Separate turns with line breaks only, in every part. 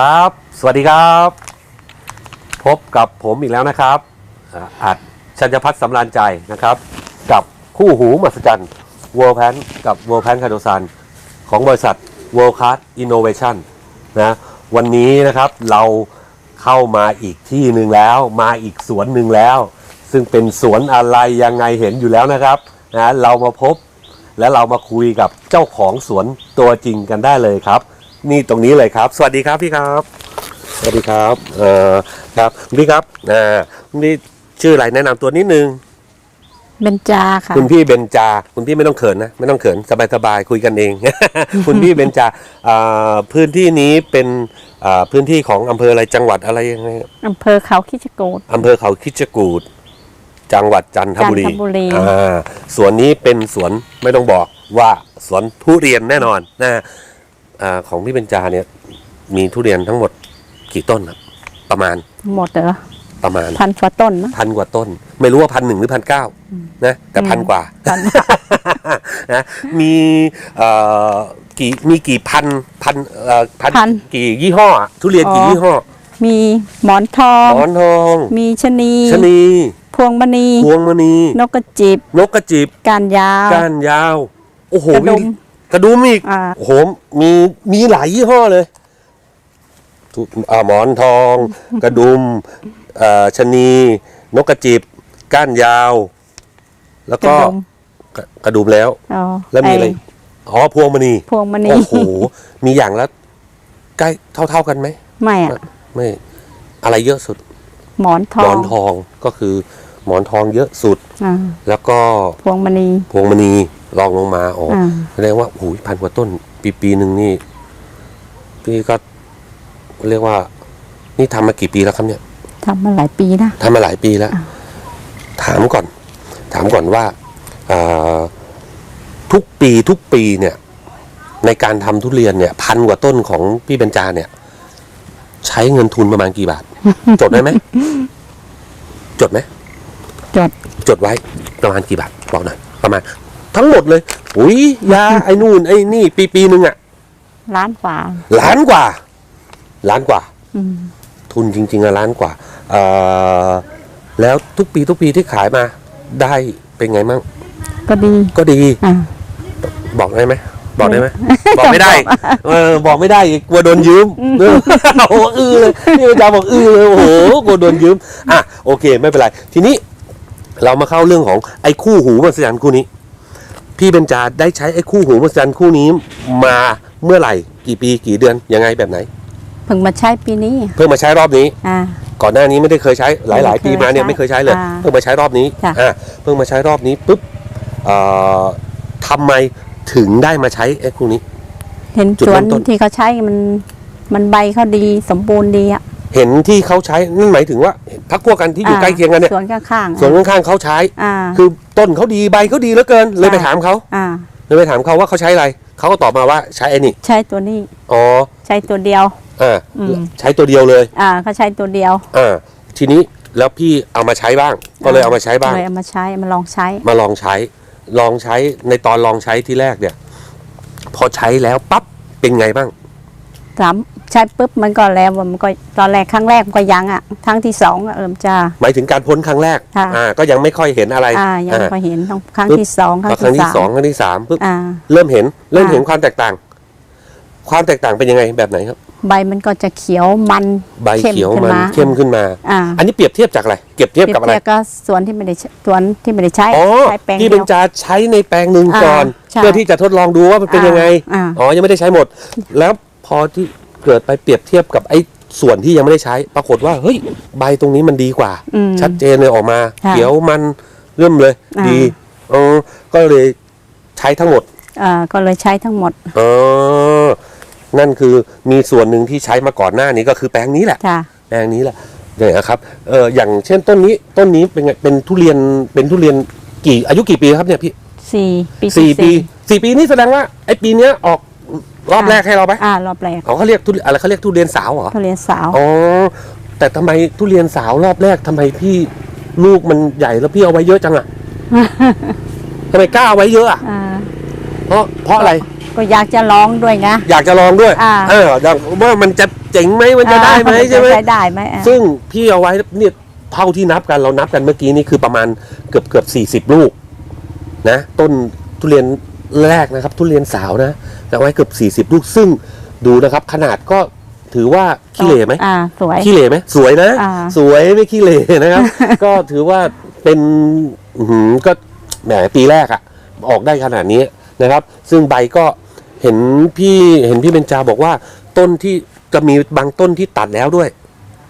ครับ สวัสดีครับ พบกับผมอีกแล้วนะครับอาดชัญญพัฒน์สำราญใจนะครับ กับคู่หูมหัศจรรย์ World Pan กับ World Pan คาโดซันของบริษัท World Class Innovation นะวันนี้นะครับเราเข้ามาอีกที่หนึ่งแล้วมาอีกสวนหนึ่งแล้ว ซึ่งเป็นสวนอะไรยังไงเห็นอยู่แล้วนะครับนะเรามาพบและเรามาคุยกับเจ้าของสวนตัวจริงกันได้เลยครับ นี่ตรงนี้เลยครับ สวัสดีครับพี่ครับ สวัสดีครับเอ่อครับคุณพี่ครับอ่าคุณพี่ชื่ออะไรแนะนำตัวนิดนึง
เบญจาค่ะ
คุณพี่เบนจา คุณพี่ไม่ต้องเขินนะ ไม่ต้องเขินสบายๆคุยกันเอง คุณพี่เบนจาอ่าพื้นที่นี้เป็นอ่าพื้นที่ของอำเภออะไรจังหวัดอะไรยังไง
อำเภอเขาคิชกูด
อำเภอเขาคิดจกูดจังหวัดจันทบุรี
จันทบุรี
อ่าสวนนี้เป็นสวนไม่ต้องบอกว่าสวนทุเรียนแน่นอนนะ อ่าของพี่เบญจาเนี่ย มีทุเรียนทั้งหมดกี่ต้นครับ ประมาณ
หมดเหรอ
ประมาณ
พันกว่าต้นนะ
พันกว่าต้น ไม่รู้ว่าพันหนึ่งหรือพันเก้านะแต่พันกว่า
พัน
นะมีเอ่อกี่มีกี่พันพันเอ่อพัน
พัน
กี่ยี่ห้ออะทุเรียนกี่
อ๋อ
ยี่ห้อ
มีหมอนทอง
หมอนทอง
มีชะนี
ชะนี
พวงมณี
พวงมณี
นกกระจิบ
นกกระจิบ
การยาว
ก้านยาว โอ้โห
กระดุม
มีกระดุมอีก
อ่า
โอ้โหมีมีหลายยี่ห้อเลยทุอ่าหมอนทอง กระดุมเอ่อชะนี นกกระจิบ ก้านยาว แล้ว
กระ
ก็
ดุม
กระกระดุมแล้ว
อ๋อ
แล้วมีอะไร
อ้
อ๋อพวงมณี
พวงมณี
โอ้โห มีอย่างละใกล้เท่าเท่า ๆกันไหม
ไม่อะ
ไม่ อะไรเยอะสุด
หมอนท
หม
อ
องนทองก็คือหมอนทองเยอะสุด
อ่า
แล้วก็
พวงมณี
พวงมณี รองลงมาอ๋ออ
อ่า
แสดงว่าหูยพันกว่าต้น ปีปีหนึ่งนี่พี่ก็เรียกว่า นี่ทำมากี่ปีแล้วครับเนี่ย
ทำมาหลายปีนะ
ทำมาหลายปีแล้ว ถามก่อน ถามก่อนว่าอ่าทุกปีทุกปีเนี่ย ในการทำทุเรียนเนี่ย พันกว่าต้นของพี่เบญจาเนี่ย ใช้เงินทุนประมาณกี่บาท จดได้ไหมจดไหม
จด
จดไว้ประมาณกี่บาทบอกหน่อยประมาณ ทั้งหมดเลยอุ้ยยาไอ้นู่นไอ้นี่ปีปีหนึ่งอะ
ล้านฝา
ล้านกว่า ล้านกว่า
อืม
ทุนจริงๆอะล้านกว่าเอ่อแล้วทุกปีทุกปีที่ขายมา ได้เป็นไงมั่ง
ก็ดี
ก็ดี
อ่า
บอกได้ไหมบอกได้ไหมบอกไม่ได้ เออ บอกไม่ได้อีกกลัวโดนยืมเออโอ้โหอื้อเลยนี่อาจารย์บอกอื้อเลยโอ้โหกลัวโดนยืม อะโอเค ไม่เป็นไร ทีนี้ เรามาเข้าเรื่องของไอ้คู่หูมหัศจรรย์คู่นี้ พี่เบญจาได้ใช้ไอ้คู่หูมหัศจรรย์คู่นี้มาเมื่อไหร่ กี่ปีกี่เดือนยังไงแบบไหน
เพิ่งมาใช้ปีนี้
เพิ่งมาใช้รอบนี้
อ่า
ก่อนหน้านี้ไม่ได้เคยใช้หลายๆปีมาเนี่ย
ไม่
ไม่เค
เค
ย
ย
ใช้
ใช้
เลย
อ่า
เพิ่งมาใช้รอบนี้
จ้ะ
อ่าเพิ่งมาใช้รอบนี้ปุ๊บเอ่อทำไมถึงได้มาใช้ไอ้คู่นี้
เห็น
จุด
สว
เริ่
น
มต้น
ที่เขาใช้มันมันใบเขาดีสมบูรณ์ดีอะ
เห็นที่เขาใช้นั่นหมายถึงว่าพักพวกกันที่อยู่ใกล้เคียงกันเนี่ย
สวนข้างๆ
ส่วนข้างๆเขาใช้
อ่า
คือต้นเขาดีใบเขาดีเหลือเกิน เลยไป
ใช่
ถามเขา
อ่า
เลยไปถามเขาว่าเขาใช้อะไรเขาก็ตอบมาว่าใช้ไอ้นี่
ใช้ตัวนี้
อ๋อ
ใช้ตัวเดียว
อ่า
อืม
ใช้ตัวเดียวเลย
อ่าเขาใช้ตัวเดียว
อ่าทีนี้แล้วพี่เอามาใช้บ้าง ก็เลยเอามาใช้บ้าง
เลยเอามาใช้มาลองใช้
มาลองใช้ ลองใช้ในตอนลองใช้ที่แรกเนี่ย พอใช้แล้วปั๊บเป็นไงบ้าง
สาม ใช้ปุ๊บมันก็แล้วมันก็ตอนแรกครั้งแรกมันก็ยังอะครั้งที่สองอะเริ่มจะ
หมายถึงการพ้นครั้งแรก
ค่ะ
อ่าก็ยังไม่ค่อยเห็นอะไร
อ่ายัง
อ่า
พอเห็นต้องครั้ง
ปุ๊บ
ที่สองครั้
พ
ง
อครั้ง
ที่
ที่
สา
สอ
ม
งครั้งที่สามปุ๊บ
อ่า
เริ่มเห็นเริ่ม
อ่า
เห็นความแตกต่าง ความแตกต่างเป็นยังไงแบบไหนครับ
ใบมันก็จะเขียวมัน
ใบ
เข้ม
เขียว
ขึ้น
มัน
มา
เข้มขึ้นมา
อ่า
อันนี้เปรียบเทียบจากอะไรเก็บเทียบกับอะไร
เทียบก็สวนที่ไม่ได้ใช้สวนที่ไม่ได้ใช้
อ๋อ
ใช้แปลง
ที่
เดี
เป็
ย
น
ว
จาใช้ในแปลงหนึ่ง
อ่า
ก่อน
ใช่
เพื่อที่จะทดลองดูว่ามันเป็นยังไง
อ่า
อ๋อยังไม่ได้ใช้หมด แล้วพอที่ เกิดไปเปรียบเทียบกับไอ้ส่วนที่ยังไม่ได้ใช้ ปรากฏว่าเฮ้ยใบตรงนี้มันดีกว่า
อืม
ชัดเจนเลยออกมา
ค่ะ
เขียวมันเริ่มเลย
อ่า
ดีเออก็เลยใช้ทั้งหมด
อ่าก็เลยใช้ทั้งหมด
เออนั่นคือมีส่วนหนึ่งที่ใช้มาก่อนหน้านี้ก็คือแปลงนี้แหละ
จ้ะ
แปลงนี้แหละเนี่ยนะครับเอออย่างเช่นต้นนี้ต้นนี้เป็นไงเป็นทุเรียนเป็นทุเรียนกี่อายุกี่ปีครับเนี่ยพี่
สี่ปี
สี่
ที่
ปีสี่ปีนี่แสดงว่าไอ้ปีเนี้ยออก รอบแรกให้เราไหม
อ่ารอบแรก
อ๋อเขาเรียกทุเรียนอะไรเขาเรียกทุเรียนสาวเหรอ
ทุเรียนสาว
อ๋อแต่ทำไมทุเรียนสาวรอบแรกทำไมพี่ลูกมันใหญ่แล้วพี่เอาไว้เยอะจังอะทำไมกล้าเอาไว้เยอะอะ
อ่า
เพราะเพราะอะไร
ก็อยากจะลองด้วยนะ
อยากจะลองด้วย
อ่า
เอออยากว่ามันจะเจ๋งไหมมันจะได้ไหม
เออ
ใช่ไหม
จะใช้ได้ไหมอะ
ซึ่งพี่เอาไว้เนี่ยเท่าที่นับกันเรานับกันเมื่อกี้นี่คือประมาณเกือบเกือบสี่สิบลูก นะ ต้นทุเรียนแรกนะครับ ทุเรียนสาวนะ แต่ไว้เกือบสี่สิบ40 ลูกซึ่งดูนะครับ ขนาดก็ถือว่าขี้เหร่ไหม
อ่าสวย
ขี้เหร่ไหมสวยนะ
อ่า
สวยไม่ขี้เหร่นะครับ ก็ถือว่าเป็นอื้อหือก็แหมปีแรกอะออกได้ขนาดนี้นะครับ ซึ่งใบก็เห็นพี่เห็นพี่เบญจาบอกว่าต้นที่จะมีบางต้นที่ตัดแล้วด้วย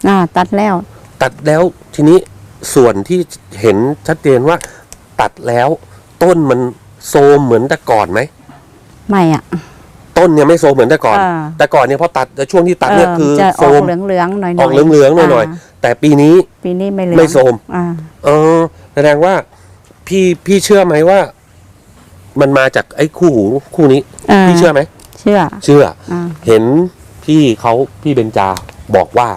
อ่าตัดแล้ว
ตัดแล้วทีนี้ส่วนที่เห็นชัดเจนว่า ตัดแล้วต้นมันโซมเหมือนแต่ก่อนไหม
ไม่อะ
ต้นเนี่ยไม่โซมเหมือนแต่ก่อน
อ่า
แต่ก่อนเนี่ยพอตัดช่วงที่ตัดเนี่ยคือ
จะ
โซ
ออก
ม
เหลืองๆหน่อยๆ
ออกเหลืองๆหน่อยาๆแต่ปีนี้
ปีนี้ไม่เหลือง
ไม่โทรม
อ่า
เออแสดงว่าพี่พี่เชื่อไหมว่า มันมาจากไอ้คู่หูคู่นี้พี่เชื่อไหม
เชื่อ
เชื่อ
อ่า
เห็นพี่เขาพี่เบญจาบอกว่า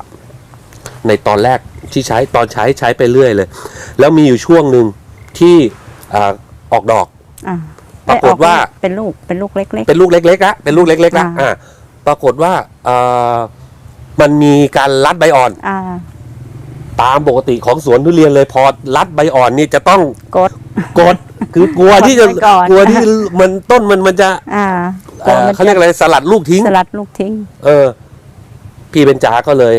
ในตอนแรกที่ใช้ตอนใช้ใช้ไปเรื่อยเลย แล้วมีอยู่ช่วงหนึ่งที่อ่าออกดอก
อ่า
ปรากฏว่า
เป็นลูกเป็นลูกเล็ก
เป็นลูกเล็กๆละเป็นลูกเล็กๆละ
อ่า
อ่าปรากฏว่าเอ่อมันมีการรัดใบอ่อน
ๆ อ่า
ตามปกติของสวนทุเรียนเลยพอรัดใบอ่อนนี่จะต้อง
กด
กด คือกลัวที่จะ
กดไว้ก่อน
กลัวที่มันต้นมันมันจะ
อ่า
เอ่อเขาเรียกอะไรสลัดลูกทิ้ง
สลัดลูกทิ้ง
เออ พี่เบญจาก็เลย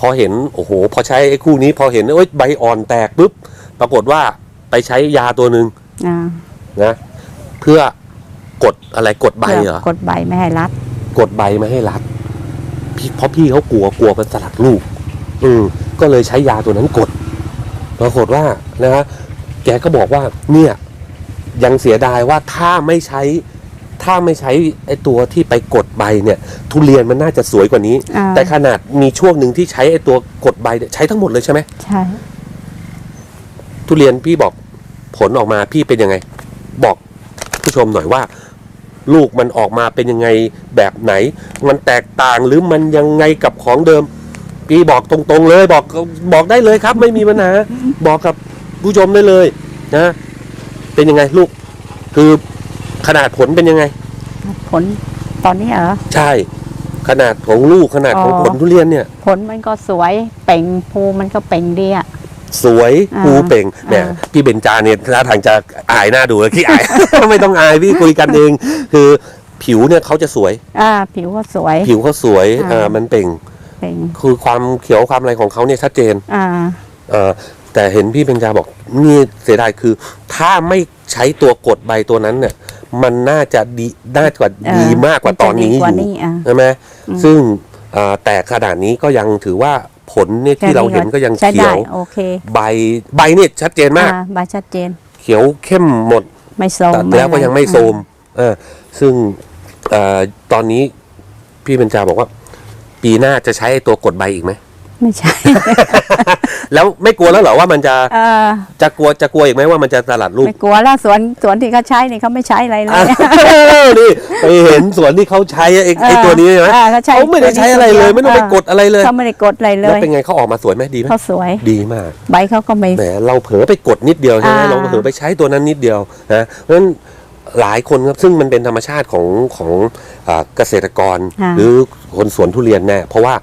พอเห็นโอ้โห พอใช้ไอ้คู่นี้ พอเห็นโอ้ยใบอ่อนแตกปุ๊บปรากฏว่าไปใช้ยาตัวหนึ่ง
อ่า
นะ เพื่อกดอะไรกดใบเหรอ
กดใบไม่ให้รัด
กดใบไม่ให้รัดพี่เพราะพี่เขากลัวกลัวมันสลัดลูก อืมก็เลยใช้ยาตัวนั้นกดปรากฏว่านะฮะแกก็บอกว่า เนี่ย ยังเสียดายว่าถ้าไม่ใช้ ถ้าไม่ใช้ไอ้ตัวที่ไปกดใบเนี่ย ทุเรียนมันน่าจะสวยกว่านี้
อ่า
แต่ขนาดมีช่วงหนึ่งที่ใช้ไอ้ตัวกดใบเนี่ยใช้ทั้งหมดเลยใช่ไหม
ใช่
ทุเรียนพี่บอกผลออกมาพี่เป็นยังไง บอก ผู้ชมหน่อยว่า ลูกมันออกมาเป็นยังไงแบบไหน มันแตกต่างหรือมันยังไงกับของเดิม พี่บอกตรงๆเลย บอกบอกได้เลยครับ ไม่มีปัญหาบอกกับผู้ชมได้เลยนะ เป็นยังไงลูก คือขนาดผลเป็นยังไง
ผลตอนนี้เหรอ
ใช่ ขนาดของลูกขนาดของ
อ๋อ
ผลทุเรียนเนี่ย
ผลมันก็สวยเป่งภูมันก็เป่งดีอะ
สวย
อ่า
ภูเป่งเนี่ย
อ่า
พี่เบญจาเนี่ยท่าทางจะอายหน้าดูเลยขี้อาย ไม่ต้องอายพี่คุยกันเอง คือผิวเนี่ยเขาจะสวย
อ่า ผิวก็สวย
ผิวเขาสวย
อ่า
อ่ามันเป่ง
เป่ง
คือความเขียวความอะไรของเขาเนี่ยชัดเจน
อ่า
เอ่อแต่เห็นพี่เบญจาบอกนี่เสียดายคือ ถ้าไม่ใช้ตัวกดใบตัวนั้นเนี่ยมันน่าจะดีน่าจะ
เออ
ดีมากกว่าตอนนี้
มันจะดีก
อ
ว่า
ยู่
นี้อะ
ใช่ไหม
อืม
ซึ่งอ่าแต่ขนาดนี้ก็ยังถือว่า ผลเนี่ยที่เราเห็นก็ยัง
ใช้
เขี
ได้
ยว
โอเค
ใบใบเนี่ยชัดเจนมาก
อ่าใบชัดเจน
เขียวเข้มหมด
ไม่โซม
ตัดแล้วก็ยังไม่โทรมเออซึ่งเอ่อตอนนี้พี่เบญจาบอกว่า ปีหน้าจะใช้ไอ้ตัวกดใบอีกไหม
ไม่ใช่
แล้วไม่กลัวแล้วเหรอว่ามันจะ
เออ
จะกลัวจะกลัวอีกไหมว่ามันจะสลัดลูก
ไม่กลัวแล้วสวนสวนที่เขาใช้นี่เขาไม่ใช้อะไรเลย
อ้าวนี่ไปเห็นสวนที่เขาใช้ไอ้ไอ้ตัวนี้ใช่ไหม
อ่าเขาใช้
เขาไม่ได้ใช้อะไรเลย ไม่ต้องไปกดอะไรเลย
เขาไม่ได้กดอะไรเล
แล้ว
ย
เป็นไงเขาออกมาสวยไหมดีไหม
เขาสวย
ดีมาก
ใบเขาก็ไม่
แหมเราเผลอไปกดนิดเดียวใช่ไหม
อ่า
เราเผลอไปใช้ตัวนั้นนิดเดียวนะเพราะฉะนั้นหลายคนครับซึ่งมันเป็นธรรมชาติของของอ่าเกษตรกร
อ่า
หรือคนสวนทุเรียนแน่เพราะว่า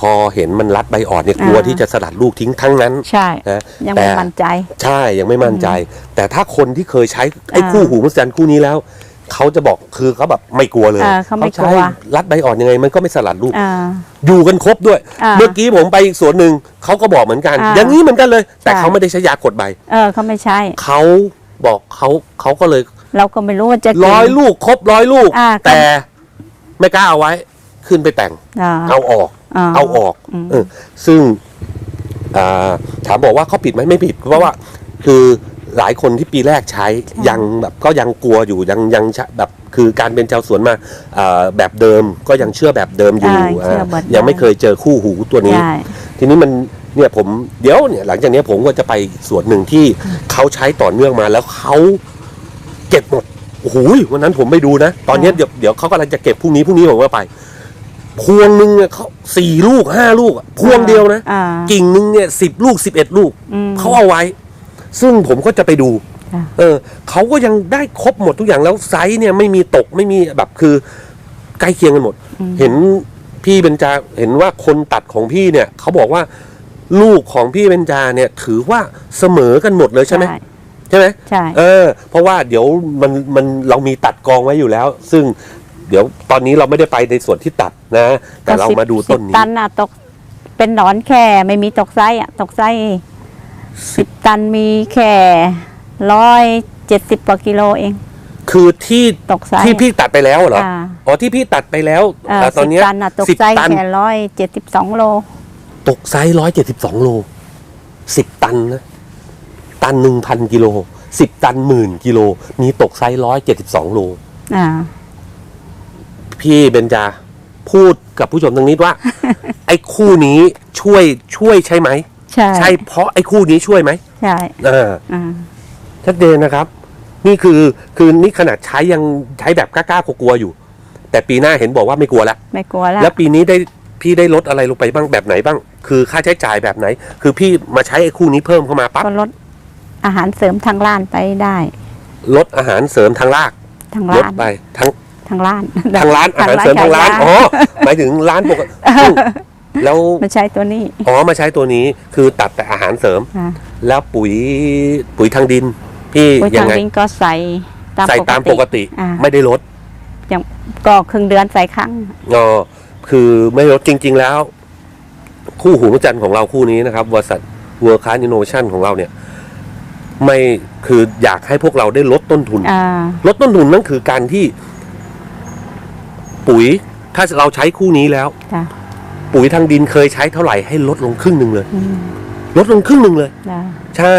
พอเห็นมันรัดใบอ่อนเนี่ยกลัว
อ่า
ที่จะสลัดลูกทิ้งทั้งนั้น
ใช่
นะ
ยัง
แต่
ไม่มั่นใจ
ใช่ยังไม่มั่นใจ แต่ถ้าคนที่เคยใช้ไอ้
อ่า
คู่หูมหัศจรรย์คู่นี้แล้วเขาจะบอกคือเขาแบบไม่กลัวเลย
อ่าเขาไม่
ใช้
กลัว
รัดใบอ่อนยังไง มันก็ไม่สลัดลูก
อ่า
อยู่กันครบด้วย
อ่า
เมื่อกี้ผมไปอีกสวนหนึ่งเขาก็บอกเหมือนกัน
อ่า
อย่างนี้เหมือนกันเลย แต่
ใช่
เขาไม่ได้ใช้ยากดใบ
เออเขาไม่ใช่
เขาบอกเขาเขาก็เลย
เราก็ไม่รู้ว่าจะกิน
ร้อยลูกครบร้อยลูก
อ่า
แต่ไม่กล้าเอาไว้ ขึ้นไปแต่ง
อ่า
เอาออก เอาออก
อืม
เออซึ่งอ่าถามบอกว่าเขาผิดไหมไม่ผิด เพราะว่าคือหลายคนที่ปีแรกใช้ยังแบบก็ยังกลัวอยู่ยังยังใช้แบบคือการเป็นชาวสวนมาอ่าแบบเดิมก็ยังเชื่อแบบเดิมอยู่
ใช่เชื่อ
อ่า
แบบเดิม
ยังไม่เคยเจอคู่หูตัวนี้
ใช่
ทีนี้มันเนี่ยผมเดี๋ยวเนี่ยหลังจากเนี้ยผมก็จะไปสวนหนึ่งที่เขาใช้ต่อเนื่องมาแล้วเขาเก็บหมดโอ้โหวันนั้นผมไปดูนะ ตอนเนี้ยเดี๋ยวเดี๋ยวเขากำลังจะเก็บพรุ่งนี้พรุ่งนี้ผมก็ไป พวงหนึ่งเนี่ยเขาสี่ลูกห้าลูกอะพวงเดียวนะ
อ่า
กิ่งหนึ่งเนี่ยสิบลูกสิบเอ็ดลูก
อืม
เขาเอาไว้ ซึ่งผมก็จะไปดู
ค่ะ
เออเขาก็ยังได้ครบหมดทุกอย่างแล้วไซส์เนี่ยไม่มีตกไม่มีแบบคือใกล้เคียงกันหมด เห็นพี่เบญจาเห็นว่าคนตัดของพี่เนี่ยเขาบอกว่าลูกของพี่เบญจาเนี่ยถือว่าเสมอกันหมดเลยใช่ไหมใช่ไหม
ใช่
เออ เพราะว่าเดี๋ยวมันมันเรามีตัดกองไว้อยู่แล้ว ซึ่ง เดี๋ยวตอนนี้เราไม่ได้ไปในส่วนที่ตัดนะ แต่เรา
ก็สิบ
มาดูต้น
สิบ
นี้
ตันอะตกเป็นหนอนแค่ไม่มีตกไส้อะตกไส้สิบตันมีแค่ร้อยเจ็ดสิบกว่ากิโลเอง
คือที่
ตกไส้
ที่พี่ตัดไปแล้วเหรอ
อ่า
อ๋อที่พี่ตัดไปแล้ว
เอ่อ
แต่ตอน
สิบ
เนี้ย
ตันอะตก
สิบ
ไส้
ตัน
แค่ร้อยเจ็ดสิบสองโล
ตกไซส์ร้อยเจ็ดสิบสองโลสิบตันนะตันหนึ่งพันกิโลสิบตันหมื่นกิโลมีตกไซส์ร้อยเจ็ดสิบสองโล
อ่า
พี่เบนจาพูดกับผู้ชมตรงนี้ว่า ไอ้คู่นี้ช่วยช่วยใช่ไหม
ใช่
ใช่เพราะไอ้คู่นี้ช่วยไหม
ใช่
เออ
อ่า
ชัดเจนนะครับ นี่คือคือนี่ขนาดใช้ยังใช้แบบกล้าๆกลัวๆอยู่ แต่ปีหน้าเห็นบอกว่าไม่กลัวแล้ว
ไม่กลัวแล้ว
แล้วปีนี้ได้พี่ได้ลดอะไรลงไปบ้างแบบไหนบ้าง คือค่าใช้จ่ายแบบไหน คือพี่มาใช้ไอ้คู่นี้เพิ่มเข้ามาปั๊บ
ก็ลดอาหารเสริมทางร้านไปได้
ลดอาหารเสริมทางราก
ทาง
ลด
ร้าน
ไปทั้ง
ทางร้าน
ทางร้านอาหารเสริมทางร้าน
ขยย
อ๋อหมายถึงร้านปกติแล้ว
มาใช้ตัวนี้
อ๋อมาใช้ตัวนี้คือตัดแต่อาหารเสริม
อ่า
แล้วปุ๋ยปุ๋ยทางดิน พี่
ปุ๋ย
ยั
ทางง
ไง
ดินก็ใส่ตาม
ใส่ตามปกติ
อ่า
ไม่ได้ลด
อย่างก็ครึ่งเดือนใส่ครั้ง
อ๋อคือไม่ลดจริง ๆ แล้ว คู่หูพระจันทร์ของเราคู่นี้นะครับบริษัท World Class Innovation ของเราเนี่ยไม่คืออยากให้พวกเราได้ลดต้นทุน
อ่า
ลดต้นทุนนั่นคือการที่ ปุ๋ยถ้าเราใช้คู่นี้แล้ว
จ้ะ
ปุ๋ยทางดินเคยใช้เท่าไหร่ให้ลดลงครึ่งหนึ่งเลย
อืม
ลดลงครึ่งหนึ่งเลย
จ้ะ
ใช่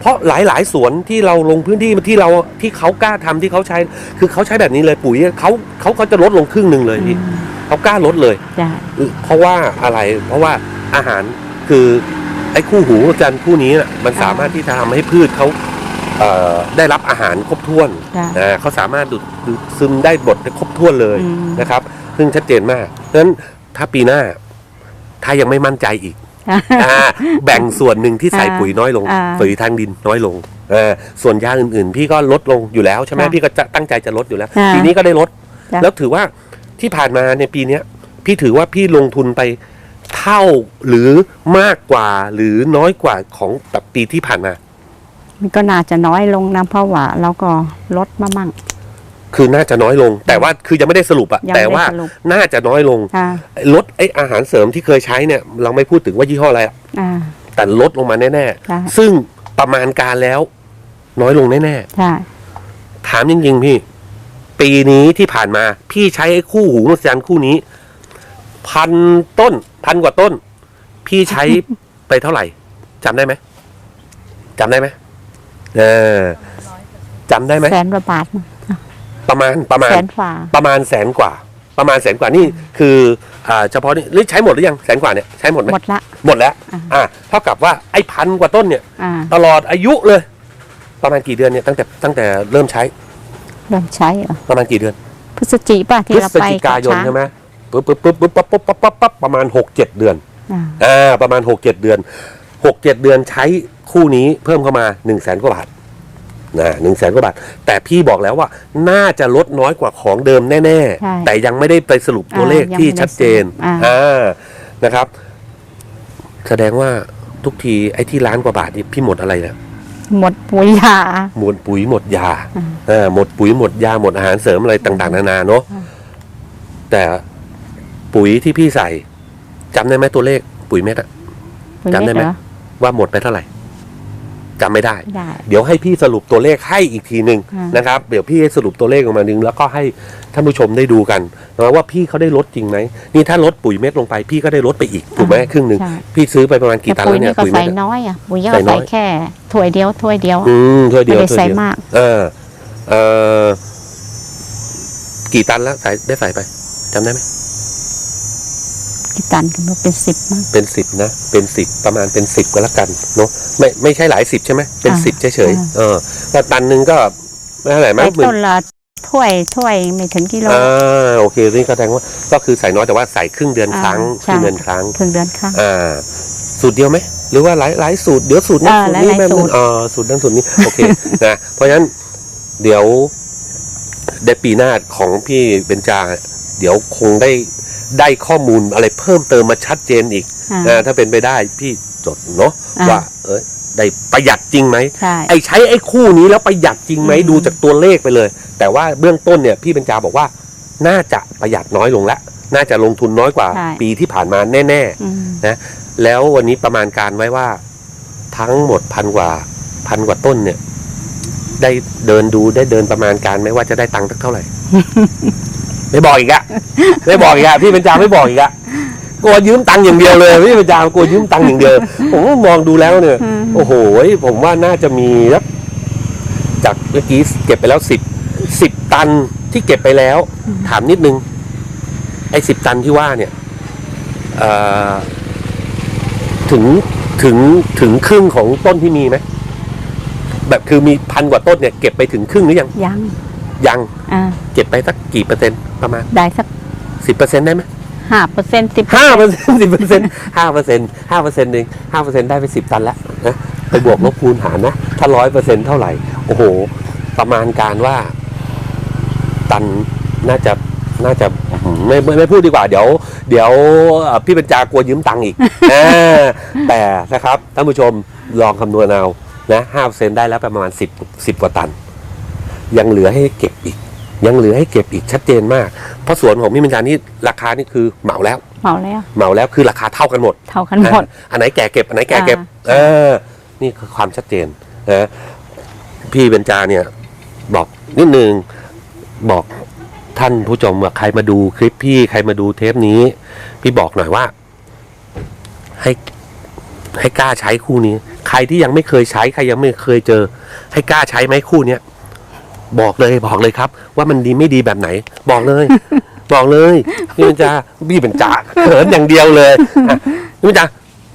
เพราะหลายๆ สวนที่เราลงพื้นที่ที่เราที่เขากล้าทำที่เขาใช้ คือเขาใช้แบบนี้เลยปุ๋ยเขาเขาเขาจะลดลงครึ่งหนึ่งเลย
อื
พี่
ม
เขากล้าลดเลย
จ้ะ
เพราะว่าอะไร เพราะว่าอาหารคือไอ้คู่หูจันทร์คู่นี้น่ะมันสามารถที่จะทำให้พืชเขาเอ่อ ได้รับอาหารครบถ้วน
จ้ะ
นะเขาสามารถดูดดูดซึมได้บทได้ครบถ้วนเลย
อืม
นะครับ ซึ่งชัดเจนมากเพราะฉะนั้นถ้าปีหน้า ถ้ายังไม่มั่นใจอีก
จ้ะ
อ่าแบ่งส่วนหนึ่งที่ใส่
อ่า
ปุ๋ยน้อยลง
อ่า
ปุ๋ยทางดินน้อยลงเออส่วนยาอื่นๆ พี่ก็ลดลงอยู่แล้วใช่ไหม
จ้ะ
พี่ก็จะตั้งใจจะลดอยู่แล้ว
อ่า
ปีนี้ก็ได้ลด
จ้ะ
แล้วถือว่าที่ผ่านมาในปีเนี้ยพี่ถือว่าพี่ลงทุนไปเท่าหรือมากกว่าหรือน้อยกว่าของแบบปีที่ผ่านมา
มันก็น่าจะน้อยลงนะเพราะว่าเราก็ลดมามั่ง
คือน่าจะน้อยลง แต่ว่าคือยังไม่ได้สรุปอะ
ยังไม่
แต่
ได้
ว่า
สรุป
น่าจะน้อยลง
อ่า
ลดไออาหารเสริมที่เคยใช้เนี่ย เราไม่พูดถึงว่ายี่ห้ออะไรอะ
อ่า
แต่ลดลงมาแน่
ใช่
ๆ ซึ่งประมาณการแล้ว น้อยลงแน่
ใช่
ๆถามจริงๆพี่ ปีนี้ที่ผ่านมา พี่ใช้ไอ้คู่หูมหัศจรรย์คู่นี้ พันต้น พันกว่าต้น พี่ใช้ ไปเท่าไหร่จำได้ไหมจำได้ไหม เออจำได้ไหม
แสนกว่าบาทมั้ง
ประมาณประมาณ
แสนฝ่า
ประมาณแสนกว่า ประมาณแสนกว่านี่คืออ่าเฉพาะนี่หรือใช้หมดหรือยังแสนกว่าเนี่ยใช้หมดไหม
หมดละ
หมดแล้ว
อ่า
อ่าเท่ากับว่าไอ้พันกว่าต้นเนี่ย
อ่า
ตลอดอายุเลย ประมาณกี่เดือนเนี่ยตั้งแต่ตั้งแต่เริ่มใช้
เริ่มใช้เหรอ
ประมาณกี่เดือน
พฤศจิป่ะ
พ
ที่
ฤ
เรา
ศ
ไป
จิกายน
ช้ง
ใช่ไหมปุ๊บปุ๊บปุ๊บปุ๊บปั๊บปั๊บปั๊บปั๊บปั๊บประมาณหกเจ็ดเดือน
อ่า
อ่าประมาณหกเจ็ดเดือน หกเจ็ดเดือนใช้คู่นี้เพิ่มเข้ามาหนึ่งแสนกว่าบาทนะหนึ่งแสนกว่าบาท แต่พี่บอกแล้วว่าน่าจะลดน้อยกว่าของเดิมแน่
ใช่
ๆแต่ยังไม่ได้ไปสรุปตัวเลข
อ่ายัง
ที่
ไม่ได้
ชัดเจน
สรุปอ่า
อ่านะครับ แสดงว่าทุกทีไอ้ที่ล้านกว่าบาทนี่พี่หมดอะไรเนี่ย
หมดปุ๋ยยา
หมดปุ๋ยหมดยา
อ่า
เออหมดปุ๋ยหมดยาหมดอาหารเสริมอะไรต่าง ๆ นานาเนาะ
อ่า
แต่ปุ๋ยที่พี่ใส่จำได้ไหมตัวเลข ปุ๋ยเม็ดอะ
ปุ๋ย
จำได้ไหม
เดเหรอ
ว่าหมดไปเท่าไหร่จำไม่ได้
ได้
เดี๋ยวให้พี่สรุปตัวเลขให้อีกทีหนึ่ง
อ่าน
นะครับ เดี๋ยวพี่ให้สรุปตัวเลขออกมาหนึ่งแล้วก็ให้ท่านผู้ชมได้ดูกันนะว่าพี่เขาได้ลดจริงไหมนี่ถ้าลดปุ๋ยเม็ดลงไป พี่ก็ได้ลดไปอีกถูกไหมครึ่งหนึ่ง
ใช่
พี่ซื้อไปประมาณกี่
แต่
ตัน
ปุ๋ย
แล้วเนี่
นี่
ย
ก็
ปุ๋ยเม็
ใส่
ดอะ
น้อยอะปุ๋ยก็
ใส่น้
ใส่
อย
แค่ถ้วยเดียวถ้วยเดียว
อืมถ้วยเดี
ไม่
ยว
ได้
ถ้วย
ใส่
เดียว
มาก
เออเออกี่ตันแล้วใส่ได้ใส่ไปจำได้ไหม
กี่ตันกันว่าเป็นสิบมั้ง
เป็นสิบนะ เป็นสิบประมาณเป็นสิบก็แล้วกันเนาะไม่ไม่ใช่หลายสิบใช่ไหมเป็น
อ่า
สิบเฉย
อ่า
ๆเออแต่ตันหนึ่งก็ไม่เท่าไหร่มั้
ใส่
งหมื่
ต้
น
นละถ้วยถ้วยไม่ถึงกิโล
อ่าโอเคนี่ก็แสดงว่าก็คือใส่น้อยแต่ว่าใส่ครึ่งเดือน
อ่า
ครั้งค
ใช่
รึ่งเดือนครั้ง
ครึ่งเดือนข้าง
อ่าสูตรเดียวไหมหรือว่าหลายหลายสูตรเดี๋ยวสูตรนั้น
อ่า
สูตรนี้
หลายๆ
แม่
สูตร
เออสูตรนั้นสูตรนี้โอเคนะเพราะฉะนั้นเดี๋ยวได้ปีหน้าของพี่เบญจาเดี๋ยวคงได้ ได้ข้อมูลอะไรเพิ่มเติมมาชัดเจนอีก
อ่า
นะถ้าเป็นไปได้พี่จดเนาะ
อ่า
ว่า เอยได้ประหยัดจริงไหม
ใช่
ไอ้ใช้ไอ้คู่นี้แล้วประหยัดจริงไหม
อืม
ดูจากตัวเลขไปเลย แต่ว่าเบื้องต้นเนี่ยพี่เบญจาบอกว่า น่าจะประหยัดน้อยลงแล้วน่าจะลงทุนน้อยกว่า
ใช่
ปีที่ผ่านมาแน่
อืม
ๆแล้ววันนี้ประมาณการไว้ว่า ทั้งหมดพันกว่าพันกว่าต้นเนี่ย ได้เดินดูได้เดินประมาณการไหมว่าจะได้ตังค์สักเท่าไหร่ ไม่บอกอีกอะไม่บอกอีกอะพี่เบญจาไม่บอกอีกอะกลัวยืมตังค์อย่างเดียวเลยพี่เบญจากลัวยืมตังค์อย่างเดียวผมก็มองดูแล้วเนี่ย
อืม
โอ้โหผมว่าน่าจะมีสักจากเมื่อกี้เก็บไปแล้วสิบสิบตันที่เก็บไปแล้ว ถามนิดนึง ไอ้สิบตันที่ว่าเนี่ยเอ่อถึงถึงถึงครึ่งของต้นที่มีไหมแบบคือมีพันกว่าต้นเนี่ยเก็บไปถึงครึ่งหรือยัง
ยัง
ยัง
อ่า
เก็บไปสักกี่เปอร์เซ็นต์ ประมาณ
ได้สัก
สิบเปอร์เซ็นต์ได้ไหม
ห้าเปอร์เซ็นต์สิบ
ห้าเปอร์เซ็นต์สิบเปอร์เซ็นต์ห้าเปอร์เซ็นต์ห้าเปอร์เซ็นต์เองห้าเปอร์เซ็นต์ได้ไปสิบตันแล้วนะไปบวกลบคูณหารนะ ถ้าร้อยเปอร์เซ็นต์เท่าไหร่ โอ้โห ประมาณการว่า ตันน่าจะน่าจะอื้อหือไม่ไม่ไม่พูดดีกว่า เดี๋ยว เดี๋ยวเอ่อพี่บรรจากลัวยืมตังค์อีกอ่าแต่นะครับท่านผู้ชมลองคำนวณเอานะห้าเปอร์เซ็นต์ได้แล้วประมาณสิบสิบกว่าตัน ยังเหลือให้เก็บอีก ยังเหลือให้เก็บอีกชัดเจนมาก เพราะสวนของพี่บรรจานี่ราคานี่คือเหมาแล้ว
เหมาแล้ว
เหมาแล้วคือราคาเท่ากันหมด
เท่ากันหมด
อะอันไหนแก่เก็บ อันไหนแก่เก็บ
อ่า
เออ นี่คือความชัดเจนนะพี่เบญจาเนี่ย บอกนิดนึงบอกท่านผู้ชมว่าใครมาดูคลิปพี่ใครมาดูเทปนี้ พี่บอกหน่อยว่า ให้ให้กล้าใช้คู่นี้ ใครที่ยังไม่เคยใช้ ใครยังไม่เคยเจอ ให้กล้าใช้ไหมคู่เนี้ย บอกเลยบอกเลยครับ ว่ามันดีไม่ดีแบบไหน บอกเลย บอกเลยพี่เป็นจาพี่เป็นจ่าเขินอย่างเดียวเลยอะพี่เป็นจา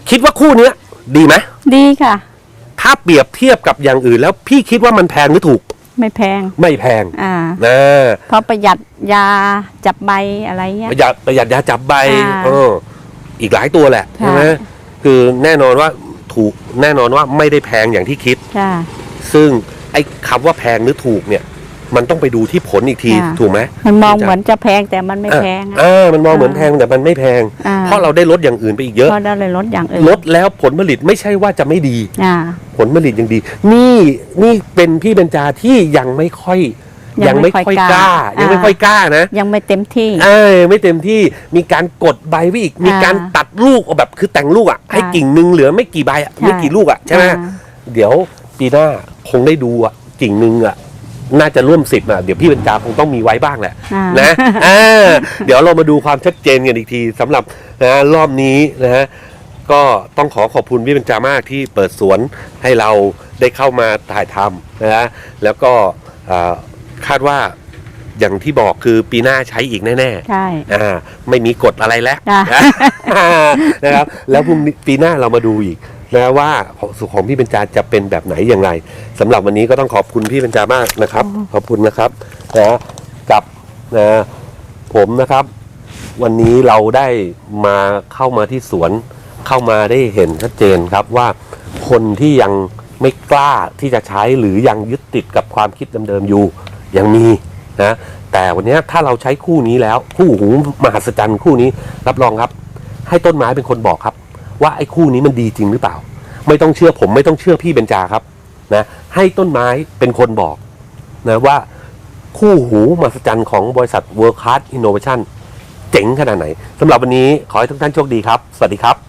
คิดว่าคู่เนี้ยดีไหม
ดีค่ะ
ถ้าเปรียบเทียบกับอย่างอื่น แล้วพี่คิดว่ามันแพงหรือถูก
ไม่แพง
ไม่แพง
อ่า
นะ
เพราะประหยัดยาจับใบอะไรเงี้ย
ประหยัดประหยัดยาจับใบ
อ่า
เอออีกหลายตัวแหละ
ใช่
ใช่ไหมคือแน่นอนว่าถูกแน่นอนว่าไม่ได้แพงอย่างที่คิด
จ้า
ซึ่ง ไอ้คำว่าแพงหรือถูกเนี่ย มันต้องไปดูที่ผลอีกที
ค่ะ
ถูกไหม
มันมองเหมือนจะแพงแต่มันไม่แพง
เอ
อะ
อมันมองเหมือนแพงแต่มันไม่แพง
อ่า
เพราะเราได้ลดอย่างอื่นไปอีกเยอะ
เพราะเราเลยลดอย่างอื่น
ลดแล้วผลผลิตไม่ใช่ว่าจะไม่ดี
อ่า
ผลผลิตยังดี นี่นี่เป็นพี่เบญจาที่ยังไม่ค่อย
ยังไม่ค่อยกล้า
ยังไม่
อ่า
ค่อยกล้านะ
ยังไม่เต็มที่
เออไม่เต็มที่มีการกดใบไว้อีก มีการ
อ่า
ตัดลูกเอาแบบคือแต่งลูกอะให้
ใช่
กิ่งหนึ่งเหลือไม่กี่ใบอะ
ใช่
ไม่กี่ลูกอะใช่ไหม
อ่า
เดี๋ยว ปีหน้าคงได้ดูอะกิ่งหนึ่งอะน่าจะร่วมสิบอะเดี๋ยวพี่เบญจาคงต้องมีไว้บ้างแหละ
อ่า
นะอ่าเดี๋ยวเรามาดูความชัดเจนกันอีกทีสำหรับนะรอบนี้นะฮะก็ต้องขอขอบคุณพี่เบญจามากที่เปิดสวนให้เราได้เข้ามาถ่ายทำนะฮะแล้วก็อ่าคาดว่าอย่างที่บอกคือปีหน้าใช้อีกแน่ๆ
ใช่
อ่าไม่มีกฎอะไรแล้ว
จ้ะ
นะครับ แล้วพรุ่งนี้ปีหน้าเรามาดูอีก นะว่าของสุขของพี่เบญจาจะเป็นแบบไหนอย่างไรสำหรับวันนี้ก็ต้องขอบคุณพี่เบญจามากนะครับ ขอบคุณนะครับนะกับนะผมนะครับ วันนี้เราได้มาเข้ามาที่สวนเข้ามาได้เห็นชัดเจนครับว่าคนที่ยังไม่กล้าที่จะใช้หรือยังยึดติดกับความคิดเดิมๆอยู่ยังมีนะแต่วันนี้ถ้าเราใช้คู่นี้แล้ว คู่หูมหัศจรรย์คู่นี้รับรองครับ ให้ต้นไม้เป็นคนบอกครับ ว่าไอ้คู่นี้มันดีจริงหรือเปล่า ไม่ต้องเชื่อผมไม่ต้องเชื่อพี่เบญจาครับนะให้ต้นไม้เป็นคนบอกนะว่าคู่หูมหัศจรรย์ของบริษัท World Class Innovation เจ๋งขนาดไหนสำหรับวันนี้ขอให้ทุกท่านโชคดีครับ สวัสดีครับ